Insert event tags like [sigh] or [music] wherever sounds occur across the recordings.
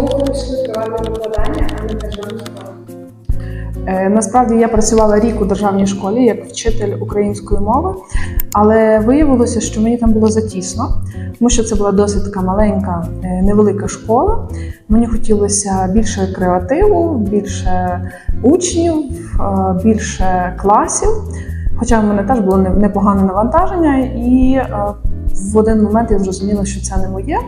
Чому ви вирішили приватне викладання, а не державну школу? Е, Насправді я працювала рік у державній школі як вчитель української мови, але виявилося, що мені там було затісно, тому що це була досить така маленька, е, невелика школа. Мені хотілося більше креативу, більше учнів, е, більше класів. Хоча в мене теж було непогане навантаження, і в один момент я зрозуміла, що це не моє.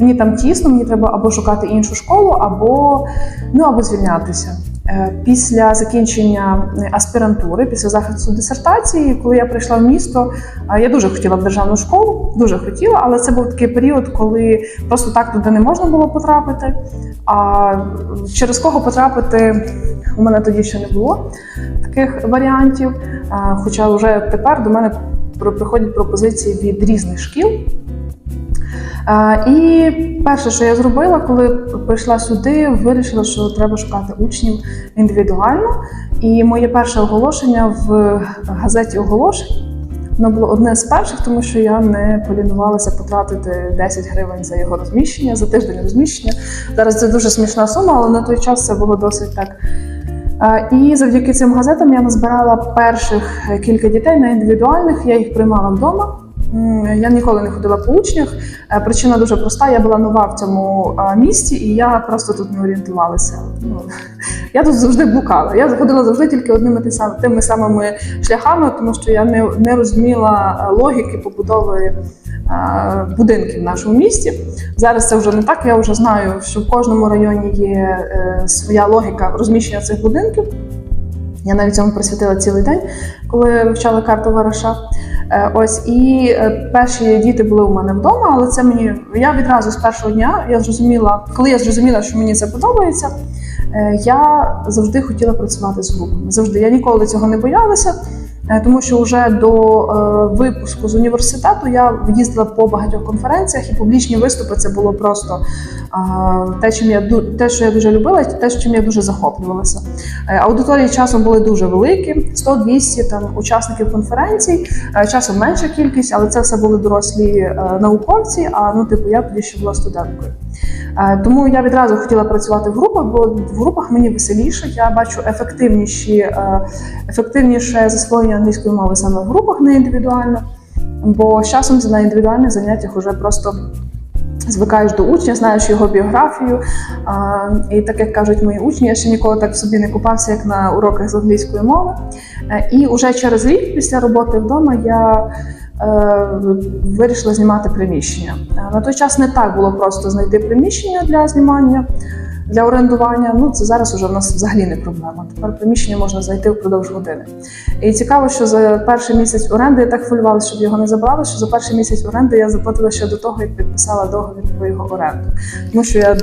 Мені там тісно, мені треба або шукати іншу школу, або, ну, або звільнятися. Е, Після закінчення е, аспірантури, після захисту дисертації, коли я прийшла в місто, е, я дуже хотіла в державну школу, дуже хотіла, але це був такий період, коли просто так туди не можна було потрапити. А через кого потрапити у мене тоді ще не було таких варіантів. Хоча вже тепер до мене приходять пропозиції від різних шкіл. І перше, що я зробила, коли прийшла сюди, вирішила, що треба шукати учнів індивідуально. І моє перше оголошення в газеті оголошень воно було одне з перших, тому що я не полінувалася потратити 10 гривень за його розміщення, за тиждень розміщення. Зараз це дуже смішна сума, але на той час це було досить так. І завдяки цим газетам я назбирала перших кілька дітей на індивідуальних. Я їх приймала вдома. Я ніколи не ходила по учнях. Е, Причина дуже проста. Я була нова в цьому е, місті, і я просто тут не орієнтувалася. Ну, [laughs] я тут завжди блукала. Я заходила завжди тільки одними тими самими шляхами, тому що я не, не розуміла е, логіки побудови будинків в нашому місті. Зараз це вже не так. Я вже знаю, що в кожному районі є своя логіка розміщення цих будинків. Я навіть цьому присвятила цілий день, коли вивчала карту Вараша. Е, Ось і е, перші діти були у мене вдома, але це мені я відразу з першого дня я зрозуміла, коли я зрозуміла, що мені це подобається. е, Я завжди хотіла працювати з групами. Завжди я ніколи цього не боялася, тому що вже до е, випуску з університету я їздила по багатьох конференціях і публічні виступи це було просто а, те, чим я те, що я дуже любила, те, чим я дуже захоплювалася. Е, Аудиторії часом були дуже великі, 100-200 там учасників конференцій, е, часом менша кількість, але це все були дорослі е, науковці. А ну, типу, я тоді ще була студенткою. Е, Тому я відразу хотіла працювати в групах, бо в групах мені веселіше. Я бачу ефективніші, е, ефективніше засвоєння англійської мови саме в групах, не індивідуально. Бо з часом на індивідуальних заняттях вже просто звикаєш до учня, знаєш його біографію. І так як кажуть мої учні, я ще ніколи так собі не купався, як на уроках з англійської мови. Е, І вже через рік після роботи вдома я е, вирішила знімати приміщення. Е, На той час не так було просто знайти приміщення для знімання. Для орендування, ну це зараз уже в нас взагалі не проблема. Тепер приміщення можна знайти впродовж години. І цікаво, що за перший місяць оренди я так хвилювалася, щоб його не забрали. Що за перший місяць оренди я заплатила ще до того, як підписала договір про його оренду. Тому що я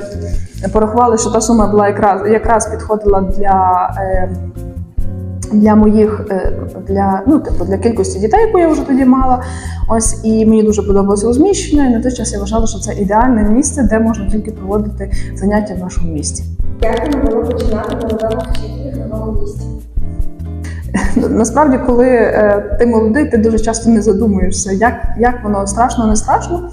порахувала, що та сума була якраз якраз підходила для. Е, для моїх е, для ну типу для кількості дітей, яку я вже тоді мала. Ось і мені дуже подобалося розміщення. І на той час я вважала, що це ідеальне місце, де можна тільки проводити заняття в нашому місті. Як ви могли починати молодому вчителю в новому місті? [laughs] Насправді, коли е, ти молодий, ти дуже часто не задумуєшся, як, як воно страшно, не страшно.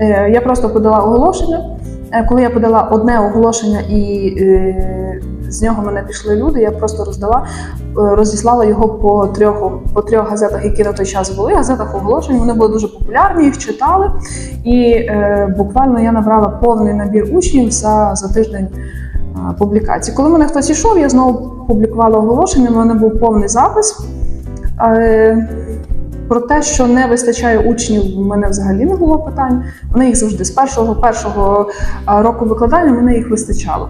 Е, я просто подала оголошення. Е, коли я подала одне оголошення і е, з нього мене пішли люди, я просто роздала, е, розіслала його по трьох, по трьох газетах, які на той час були. Газетах оголошень вони були дуже популярні, їх читали. І е, буквально я набрала повний набір учнів за, за тиждень а, публікацій. Коли мене хтось ішов, я знову публікувала оголошення, в мене був повний запис. Е, Про те, що не вистачає учнів, в мене взагалі не було питань. Вони їх завжди з першого першого року викладання мене їх вистачало.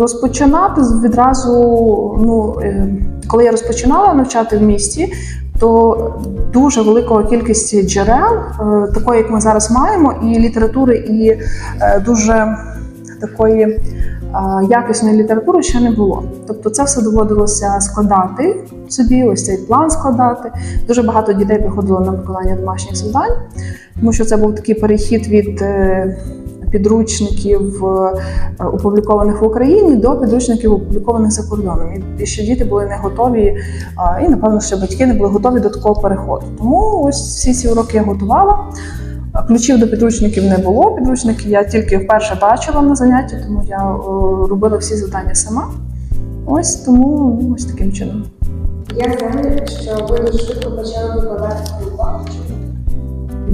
Розпочинати відразу, ну, е, коли я розпочинала навчати в місті, то дуже великої кількості джерел, е, такої, як ми зараз маємо, і літератури, і е, дуже такої якісної літератури ще не було. Тобто це все доводилося складати собі, ось цей план складати. Дуже багато дітей приходило на виконання домашніх завдань, тому що це був такий перехід від підручників, е, опублікованих в Україні, до підручників, опублікованих за кордоном. І ще діти були не готові, і напевно ще батьки не були готові до такого переходу. Тому ось всі ці уроки я готувала. Ключів до підручників не було. Підручники я тільки вперше бачила на занятті, тому я робила всі завдання сама. Ось тому ось таким чином. Я знаю, що ви дуже швидко почали викладати.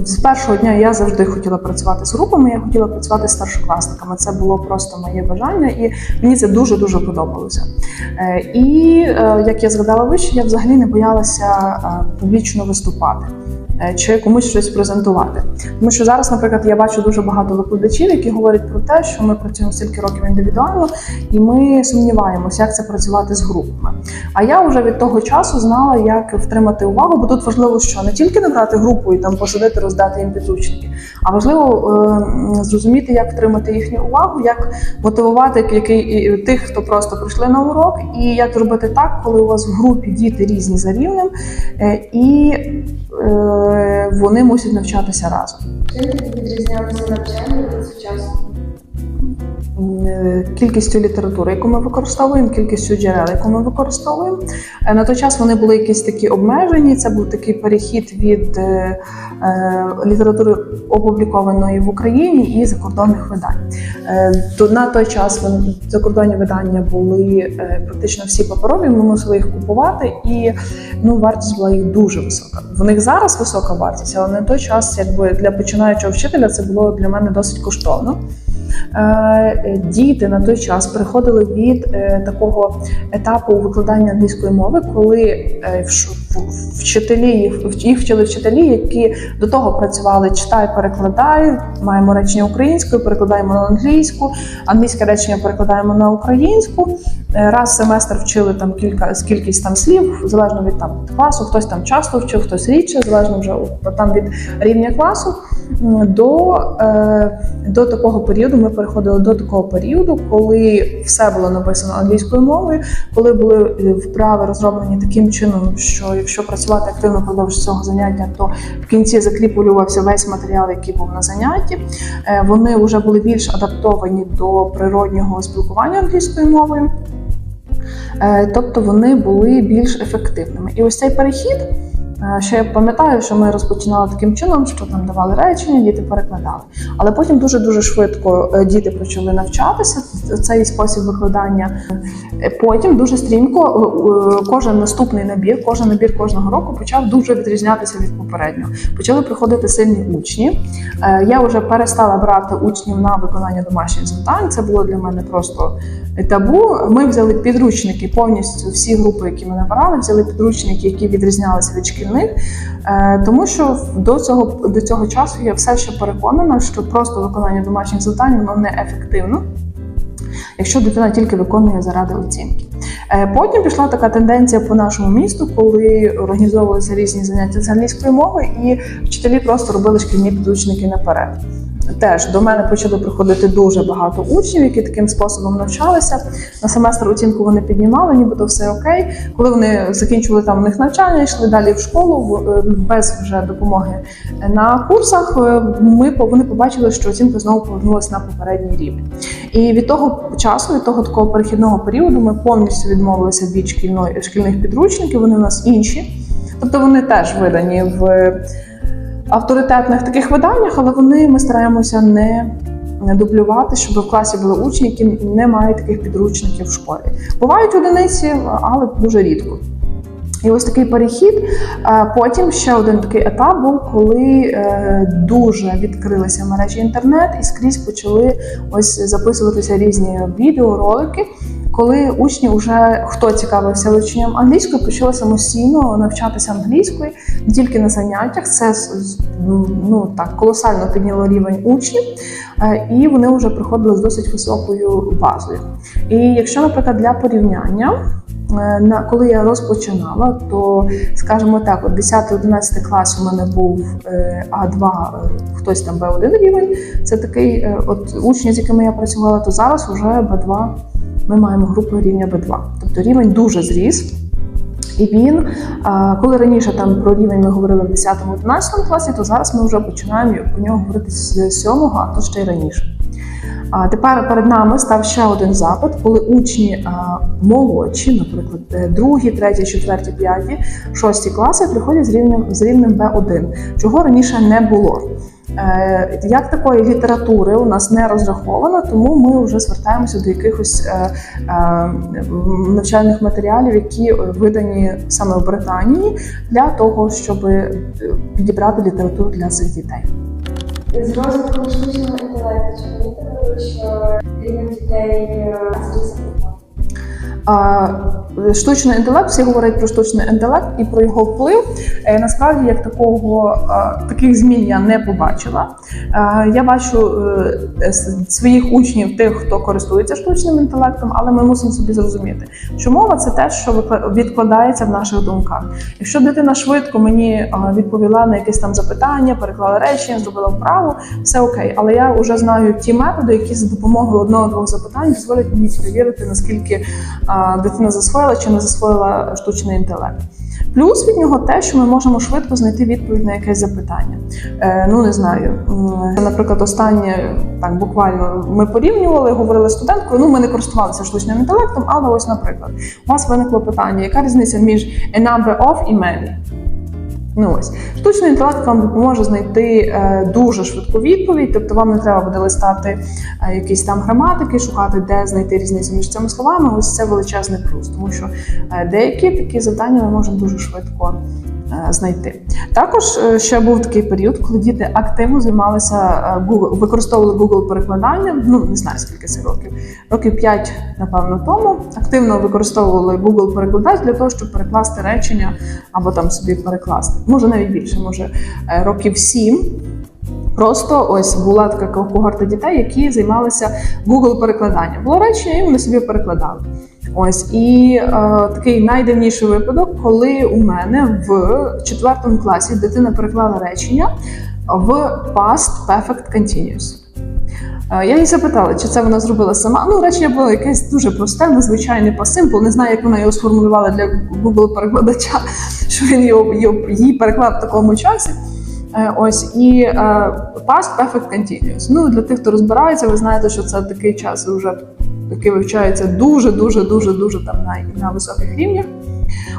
З першого дня я завжди хотіла працювати з групами, я хотіла працювати з старшокласниками. Це було просто моє бажання, і мені це дуже дуже подобалося. Е, І е, як я згадала вище, я взагалі не боялася е, публічно виступати. Е, Чи комусь щось презентувати, тому що зараз, наприклад, я бачу дуже багато викладачів, які говорять про те, що ми працюємо стільки років індивідуально, і ми сумніваємося, як це працювати з групами. А я вже від того часу знала, як втримати увагу, бо тут важливо, що не тільки набрати групу і там посадити, роздати їм підручники, а важливо е, зрозуміти, як втримати їхню увагу, як мотивувати який, і тих, хто просто прийшли на урок, і як зробити так, коли у вас в групі діти різні за рівнем, е, і вони мусять навчатися разом. Чим відрізнялося навчання від сучасного? Е, кількістю літератури, яку ми використовуємо, кількістю джерел, яку ми використовуємо. Е, На той час вони були якісь такі обмежені. Це був такий перехід від е, літератури опублікованої в Україні і закордонних видань. На той час закордонні видання були практично всі паперові. Ми мусили їх купувати, і ну вартість була їх дуже висока. В них зараз висока вартість, але на той час, якби для починаючого вчителя, це було для мене досить коштовно. Е, Діти на той час переходили від е, такого етапу викладання англійської мови, коли е, в- вчителі їх вчили вчителі, які до того працювали читай, перекладай, маємо речення українською, перекладаємо на англійську, англійське речення перекладаємо на українську. Е, Раз в семестр вчили там кілька кількість там слів, залежно від там класу. Хтось там часто вчив, хтось рідше, залежно вже там від рівня класу. До, е, до такого періоду ми переходили до такого періоду, коли все було написано англійською мовою, коли були е, вправи розроблені таким чином, що якщо працювати активно впродовж цього заняття, то в кінці закріплювався весь матеріал, який був на занятті. Е, Вони вже були більш адаптовані до природнього спілкування англійською мовою. Е, Тобто вони були більш ефективними. І ось цей перехід, ще я пам'ятаю, що ми розпочинали таким чином, що там давали речення, діти перекладали. Але потім дуже дуже швидко е, діти почали навчатися цей спосіб викладання. Е, Потім дуже стрімко е, е, кожен наступний набір, кожен набір кожного року почав дуже відрізнятися від попереднього. Почали приходити сильні учні. Е, Я вже перестала брати учнів на виконання домашніх завдань. Це було для мене просто табу. Ми взяли підручники повністю всі групи, які ми набирали, взяли підручники, які відрізнялися від шкільних, Е, тому що до цього до цього часу я все ще переконана, що просто виконання домашніх завдань воно не ефективно. Якщо дитина тільки виконує заради оцінки. Е, Потім пішла така тенденція по нашому місту, коли організовувалися різні заняття з англійської мови, і вчителі просто робили шкільні підручники наперед. Теж до мене почали приходити дуже багато учнів, які таким способом навчалися. На семестр оцінку вони піднімали, нібито все окей. Коли вони закінчували там у них навчання, йшли далі в школу е, без вже допомоги на курсах. е, Ми вони побачили, що оцінка знову повернулася на попередній рівень. І від того часу, від того такого перехідного періоду, ми повністю відмовилися від шкільної шкільних підручників. Вони у нас інші, тобто вони теж видані в авторитетних таких виданнях, але вони ми стараємося не. Дублювати, щоб в класі були учні, які не мають таких підручників в школі. Бувають одиниці, але дуже рідко. І ось такий перехід. Потім ще один такий етап був, коли е, дуже відкрилися мережі інтернет і скрізь почали ось записуватися різні відео, ролики. Коли учні вже хто цікавився вивченням англійської, почали самостійно навчатися англійською не тільки на заняттях. Це ну так колосально підняло рівень учнів, е, і вони вже приходили з досить високою базою. І якщо, наприклад, для порівняння. Е, На коли я розпочинала, то скажімо так, от 10-11 клас у мене був е, А2, е, хтось там Б1 рівень. Це такий от учні, з якими я працювала, то зараз вже Б2 ми маємо групу рівня Б2. Тобто рівень дуже зріс. І він, коли раніше там про рівень ми говорили в 10-11 класі, то зараз ми вже починаємо про нього говорити з 7, а то ще й раніше. А тепер перед нами став ще один запит, коли учні молодші, наприклад, е, другі, треті, четверті, п'яті, шості класи приходять з рівнем з рівнем Б1, чого раніше не було. Е, Як такої літератури у нас не розраховано, тому ми вже звертаємося до якихось е, е, навчальних матеріалів, які видані саме в Британії, для того, щоб підібрати літературу для цих дітей. З розвитком штучного інтелекту, чи помітили що рівень дітей? А, Штучний інтелект, всі говорять про штучний інтелект і про його вплив. Е, Насправді, як такого таких змін я не побачила. Е, Я бачу е, своїх учнів, тих, хто користується штучним інтелектом, але ми мусимо собі зрозуміти, що мова це те, що відкладається в наших думках. Якщо дитина швидко мені відповіла на якесь там запитання, переклала речення, зробила вправу, все окей. Але я вже знаю ті методи, які за допомогою одного-двох запитань дозволять мені перевірити, наскільки дитина засвоїла чи не засвоїла штучний інтелект. Плюс від нього те, що ми можемо швидко знайти відповідь на якесь запитання. Е, ну не знаю. Наприклад, останнє так буквально ми порівнювали, говорили студенткою. Ну ми не користувалися штучним інтелектом, але ось, наприклад, у вас виникло питання: яка різниця між a number of і many? Ну ось штучний інтелект вам допоможе знайти е, дуже швидку відповідь, тобто вам не треба буде листати е, якісь там граматики, шукати, де знайти різницю між цими словами. Ось це величезний плюс, тому що е, деякі такі завдання ми можемо дуже швидко знайти. Також е, ще був такий період, коли діти активно займалися е, Google, використовували Google перекладання. Ну не знаю скільки це років, років 5, напевно, тому активно використовували Google перекладач для того, щоб перекласти речення або там собі перекласти. Може навіть більше, може е, років 7. Просто ось була така когорта дітей, які займалися Google перекладанням. Було речення, і вони собі перекладали. Ось і е, такий найдивніший випадок, коли у мене в четвертому класі дитина переклала речення в past perfect continuous. Е, Я її запитала, чи це вона зробила сама. Ну, речення було якесь дуже просте, незвичайне по simple. Не знаю, як вона його сформулювала для Google перекладача, [laughs] що він його, його її переклав в такому часі. Е, Ось і е, past perfect continuous. Ну для тих, хто розбирається, ви знаєте, що це такий час вже який вивчається дуже, дуже, дуже, дуже там на, на високих рівнях.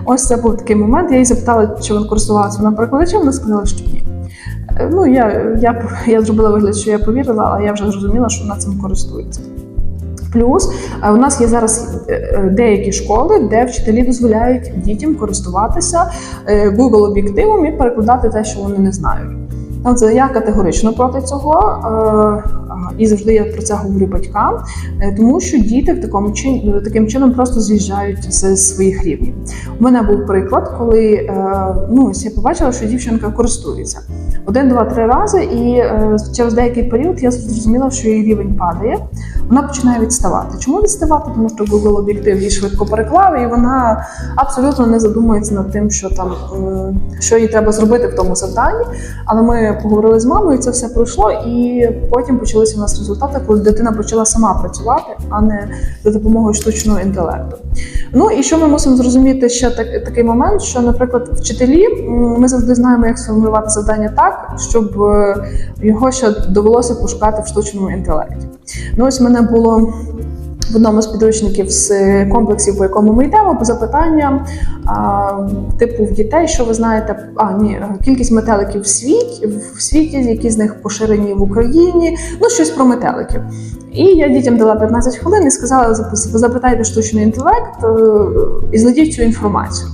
Ось це був такий момент. Я її запитала, чи вона користувалася вона перекладачем. Вона сказала, що ні. Е, Ну я, я, я зробила вигляд, що я повірила, але я вже зрозуміла, що вона цим користується. Плюс е, у нас є зараз е, деякі школи, де вчителі дозволяють дітям користуватися Google об'єктивом і перекладати те, що вони не знають. Це я категорично проти цього, е, і завжди я про це говорю батькам, е, тому що діти в такому чин, таким чином просто з'їжджають з своїх рівнів. У мене був приклад, коли е, ну, я побачила, що дівчинка користується один, два, три рази, і е, через деякий період я зрозуміла, що її рівень падає. Вона починає відставати. Чому відставати? Тому що Google об'єктив її швидко переклав, і вона абсолютно не задумується над тим, що там е, що їй треба зробити в тому завданні. Але ми поговорили з мамою, це все пройшло, і потім почалися у нас результати, коли дитина почала сама працювати, а не за допомогою штучного інтелекту. Ну і що ми мусимо зрозуміти ще так, такий момент, що, наприклад, вчителі ми завжди знаємо, як сформулювати завдання так, щоб е, його ще довелося пошукати в штучному інтелекті. Ну ось мене було. В одному з підручників з комплексів, по якому ми йдемо, по запитанням типу в дітей, що ви знаєте, а ні, кількість метеликів в світі, в світі, які з них поширені в Україні, ну щось про метеликів. І я дітям дала 15 хвилин і сказала: «Зап- запитайте штучний інтелект е, і знайдіть цю інформацію.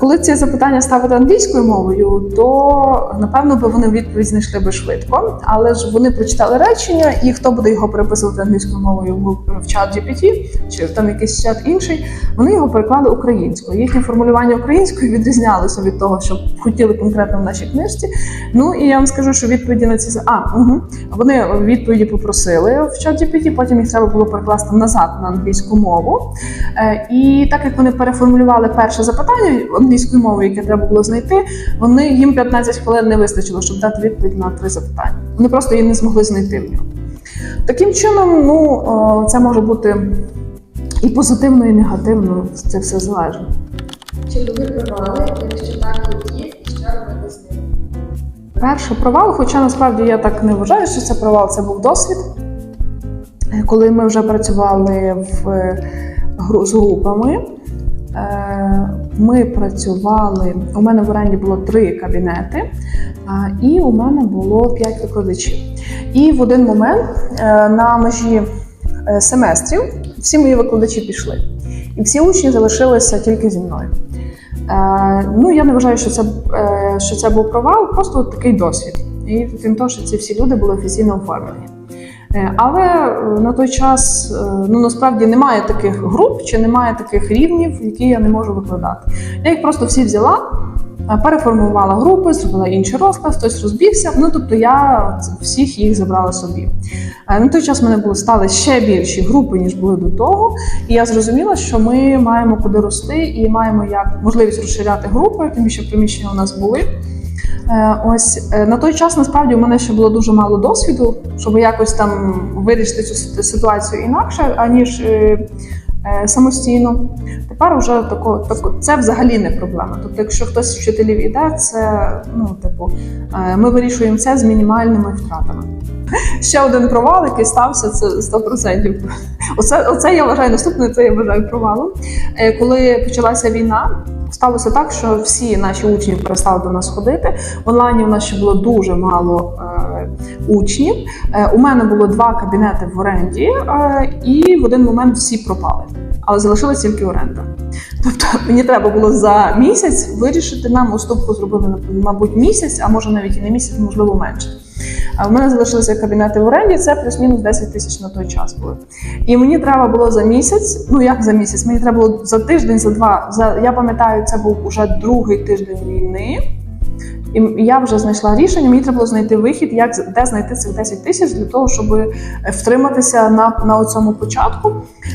Коли ці запитання ставити англійською мовою, то напевно би вони відповідь знайшли би швидко, але ж вони прочитали речення, і хто буде його переписувати англійською мовою в- чат GPT чи там якийсь чат інший, вони його переклали українською. Їхнє формулювання українською відрізнялося від того, що хотіли конкретно в нашій книжці. Ну і я вам скажу, що відповіді на ці а угу. вони відповіді попросили в чат GPT, потім їх треба було перекласти назад на англійську мову. Е, І так як вони переформулювали перше запитання англійською мовою, яке треба було знайти, вони їм 15 хвилин не вистачило, щоб дати відповідь на три запитання. Вони просто її не змогли знайти в нього. Таким чином, ну це може бути і позитивно, і негативно. Це все залежно. Чи ви провали, якщо так, і що робити з ними? Перший провал, хоча насправді я так не вважаю, що це провал, це був досвід. Е, Коли ми вже працювали в, е, з групами, е, ми працювали. У мене в оренді було три кабінети, і у мене було п'ять викладачів. І в один момент е, на межі е, семестрів всі мої викладачі пішли, і всі учні залишилися тільки зі мною. Е, ну, я не вважаю, що це, е, що це був провал, просто такий досвід. І крім того, що ці всі люди були офіційно оформлені. Е, Але е, на той час е, ну насправді немає таких груп чи немає таких рівнів, які я не можу викладати. Я їх просто всі взяла, переформувала групи, зробила інший розклад, хтось розбігся. Ну тобто я всіх їх забрала собі. На той час в мене були стали ще більші групи, ніж були до того. І я зрозуміла, що ми маємо куди рости і маємо як можливість розширяти групи, тим більше приміщення у нас були. Е, Ось е, на той час насправді у мене ще було дуже мало досвіду, щоб якось там вирішити цю ситуацію інакше, аніж е, самостійно. Тепер вже тако, тако, це взагалі не проблема. Тобто, якщо хтось з вчителів іде, це ну, типу, ми вирішуємо це з мінімальними втратами. [laughs] Ще один провал, який стався, це 100%. Оце, оце я вважаю наступне, це я вважаю провалом. Коли почалася війна, сталося так, що всі наші учні перестали до нас ходити. В онлайні у нас ще було дуже мало е, учнів. Е, у мене було два кабінети в оренді, е, і в один момент всі пропали. Але залишилась тільки оренда. Тобто мені треба було за місяць вирішити нам уступку зробили мабуть місяць, а може навіть і не місяць, можливо менше. А в мене залишилися кабінети в оренді, це плюс-мінус 10 тисяч на той час було. І мені треба було за місяць, ну як за місяць, мені треба було за тиждень, за два. За я пам'ятаю, це був уже другий тиждень війни. І я вже знайшла рішення. Мені треба було знайти вихід, як де знайти цих 10 тисяч для того, щоб е, втриматися на, на цьому початку.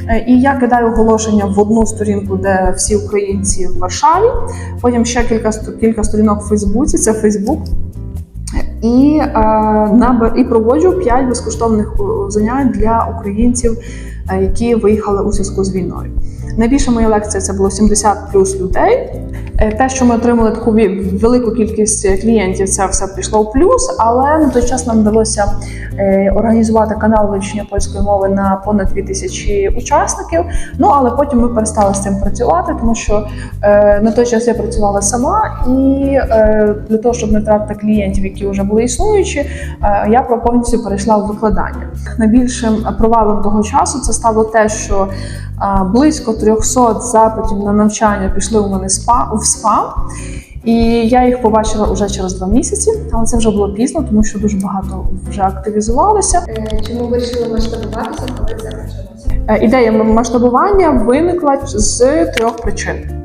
Е, І я кидаю оголошення в одну сторінку, де всі українці в Варшаві. Потім ще кілька кілька сторінок в Фейсбуці. Це Фейсбук. І, е, на і проводжу 5 безкоштовних занять для українців, е, які виїхали у зв'язку з війною. Найбільша моя лекція це було 70 плюс людей. Е, Те, що ми отримали таку велику кількість клієнтів, це все пішло в плюс. Але на той час нам вдалося е, організувати канал вивчення польської мови на понад 2000 учасників. Ну але потім ми перестали з цим працювати, тому що е, на той час я працювала сама, і е, для того, щоб не втратити клієнтів, які вже були існуючі, е, я повністю перейшла в викладання. Найбільшим провалом того часу це стало те, що е, близько 300 запитів на навчання пішли у мене спа- в спам. І я їх побачила вже через два місяці, але це вже було пізно, тому що дуже багато вже активізувалося. Е, Чому вирішили масштабуватися, коли це почалося? Е, Ідея масштабування виникла з трьох причин.